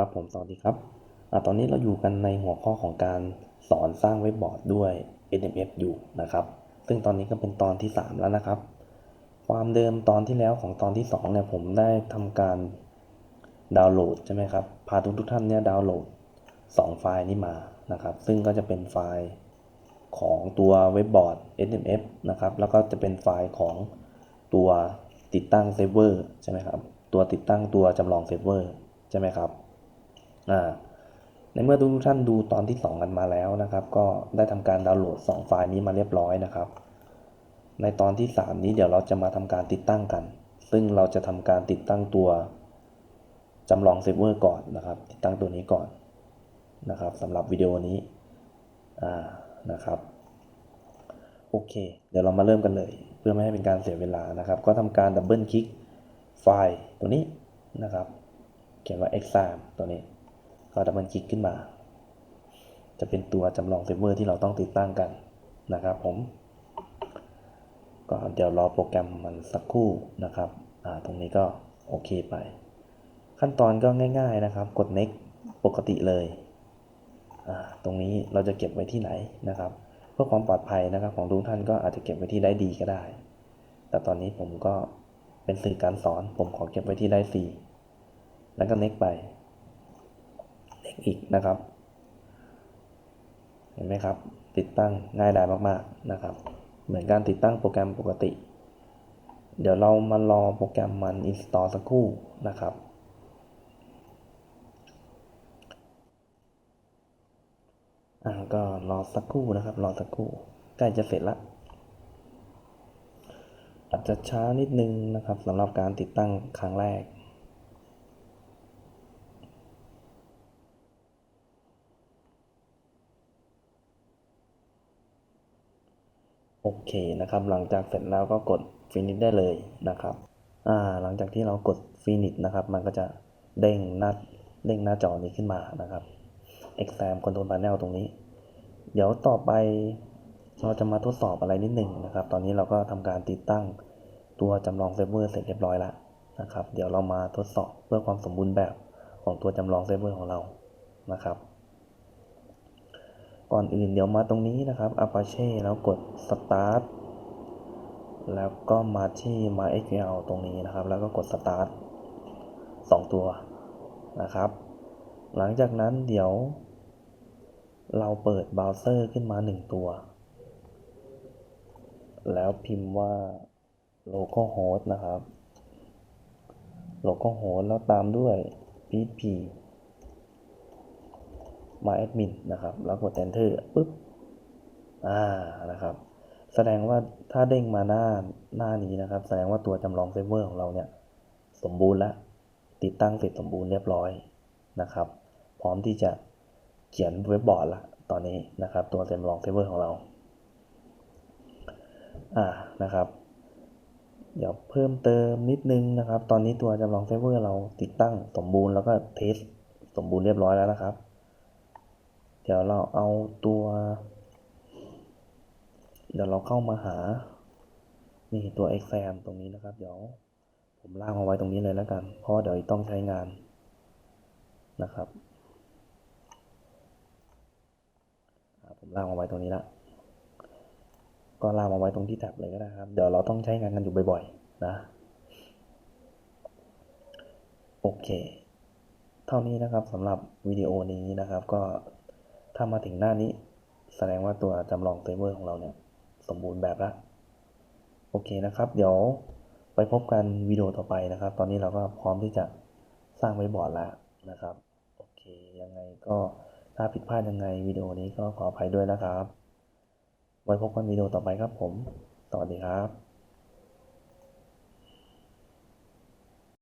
ครับผมสวัสดีครับอตอนนี้เราอยู่กันในหัวข้อของการสอนสร้างเว็บบอร์ดด้วย NMS อยู่นะครับ ซึ่งตอนนี้ก็เป็นตอนที่ 3 แล้วนะครับ ความเดิมตอนที่แล้วของตอนที่2เนี่ยผมได้ทำการดาวน์โหลดใช่ไหมครับ พาทุกทุกท่านเนี่ยดาวน์โหลด 2 ไฟล์นี้มานะครับ ซึ่งก็จะเป็นไฟล์ของตัวเว็บบอร์ด NMS นะครับ แล้วก็จะเป็นไฟล์ของตัวติดตั้งเซิร์ฟเวอร์ใช่ไหมครับ ตัวติดตั้งตัวจำลองเซิร์ฟเวอร์ใช่ไหมครับ ในเมื่อทุกท่านดูตอนที่ 2 กันมาแล้วนะครับ ก็ได้ทำการดาวน์โหลด 2 ไฟล์นี้มาเรียบร้อยนะครับ ในตอนที่ 3 นี้เดี๋ยวเราจะมาทำการติดตั้งกัน ซึ่งเราจะทำการติดตั้งตัวจำลองเซิร์ฟเวอร์ก่อนนะครับ ติดตั้งตัวนี้ก่อนนะครับสำหรับวิดีโอนี้อ่านะครับโอเค เดี๋ยวเรามาเริ่มกันเลย เพื่อไม่ให้เป็นการเสียเวลานะครับ ก็ทำการดับเบิลคลิกไฟล์ตัวนี้นะครับ เขียนว่า exam ตัวนี้ ก็ดับเบิลคลิกขึ้นมา จะเป็นตัวจำลองเซิร์ฟเวอร์ที่เราต้องติดตั้งกันนะครับผม ก็เดี๋ยวรอโปรแกรมมันสักครู่นะครับตรงนี้ก็โอเคไป ขั้นตอนก็ง่าย ๆนะครับ กด next ปกติเลย ตรงนี้เราจะเก็บไว้ที่ไหนนะครับ เพื่อความปลอดภัยนะครับ ของทุกท่านก็อาจจะเก็บไว้ที่ได้ดีก็ได้ แต่ตอนนี้ผมก็เป็นสื่อการสอน ผมขอเก็บไว้ที่ได้ฟรีแล้วก็ next ไป อีกนะครับ เห็นไหมครับ ติดตั้งง่ายดายมากๆนะครับ เหมือนการติดตั้งโปรแกรมปกติ เดี๋ยวเรามารอโปรแกรมมัน install สักครู่นะครับอ่าก็รอสักครู่นะครับ รอสักครู่ใกล้จะเสร็จละอาจจะช้านิดนึงนะครับสำหรับการติดตั้งครั้งแรก โอเคนะครับ หลังจากเสร็จแล้วก็กด finish ได้เลยนะครับอ่าหลังจากที่เรากด finish นะครับ มันก็จะเด้งหน้าเด้งหน้าจอนี้ขึ้นมานะครับ exam control panel ตรงนี้ เดี๋ยวต่อไปเราจะมาทดสอบอะไรนิดหนึ่งนะครับ ตอนนี้เราก็ทำการติดตั้งตัวจำลองเซิร์ฟเวอร์เสร็จเรียบร้อยแล้วนะครับ เดี๋ยวเรามาทดสอบเพื่อความสมบูรณ์แบบของตัวจำลองเซิร์ฟเวอร์ของเรานะครับ ก่อนอื่นเดี๋ยวมาตรงนี้นะครับ Apache แล้วกด Start แล้วก็มาที่ MySQL ตรงนี้นะครับ แล้วก็กด Start 2 ตัวนะครับ หลังจากนั้นเดี๋ยว เราเปิดเบราว์เซอร์ขึ้นมา 1 ตัว แล้วพิมพ์ว่า localhost นะครับ localhost แล้วตามด้วย php myadmin นะครับ แล้วกด enter ปุ๊บ อ่า นะครับ แสดงว่าถ้าเด้งมาหน้าหน้านี้นะครับ แสดงว่าตัวจำลองเซิร์ฟเวอร์ของเราเนี่ยสมบูรณ์แล้ว ติดตั้งเสร็จสมบูรณ์เรียบร้อยนะครับ พร้อมที่จะเขียนเว็บบอร์ดละตอนนี้นะครับ ตัวจำลองเซิร์ฟเวอร์ของเรา อ่า นะครับเดี๋ยวเพิ่มเติมนิดนึงนะครับ ตอนนี้ตัวจำลองเซิร์ฟเวอร์เราติดตั้งสมบูรณ์แล้วก็เทสสมบูรณ์เรียบร้อยแล้วนะครับ ดี๋ยวเราเอาตัว เดี๋ยวเราเข้ามาหา นี่ตัว exam ตรงนี้นะครับ เดี๋ยวผมลากมาไว้ตรงนี้เลยแล้วกัน เพราะเดี๋ยวต้องใช้งานนะครับ ผมลากมาไว้ตรงนี้ละ ก็ลากมาไว้ตรงที่แท็บเลยก็ได้ครับ เดี๋ยวเราต้องใช้งานกันอยู่บ่อยๆ นะ โอเค เท่านี้นะครับสำหรับวิดีโอนี้นะครับ ก็ ถ้ามาถึงหน้านี้ แสดงว่าตัวจำลองเซิร์ฟเวอร์ของเราเนี่ย สมบูรณ์แบบล้วโอเคนะครับ เดี๋ยวไปพบกันวิดีโอต่อไปนะครับ ตอนนี้เราก็พร้อมที่จะสร้างไว้บอร์ดแล้วนะครับ โอเค ยังไงก็ถ้าผิดพลาดยังไงวิดีโอนี้ก็ขออภัยด้วยนะครับ ไว้พบกันวิดีโอต่อไปครับผม สวัสดีครับ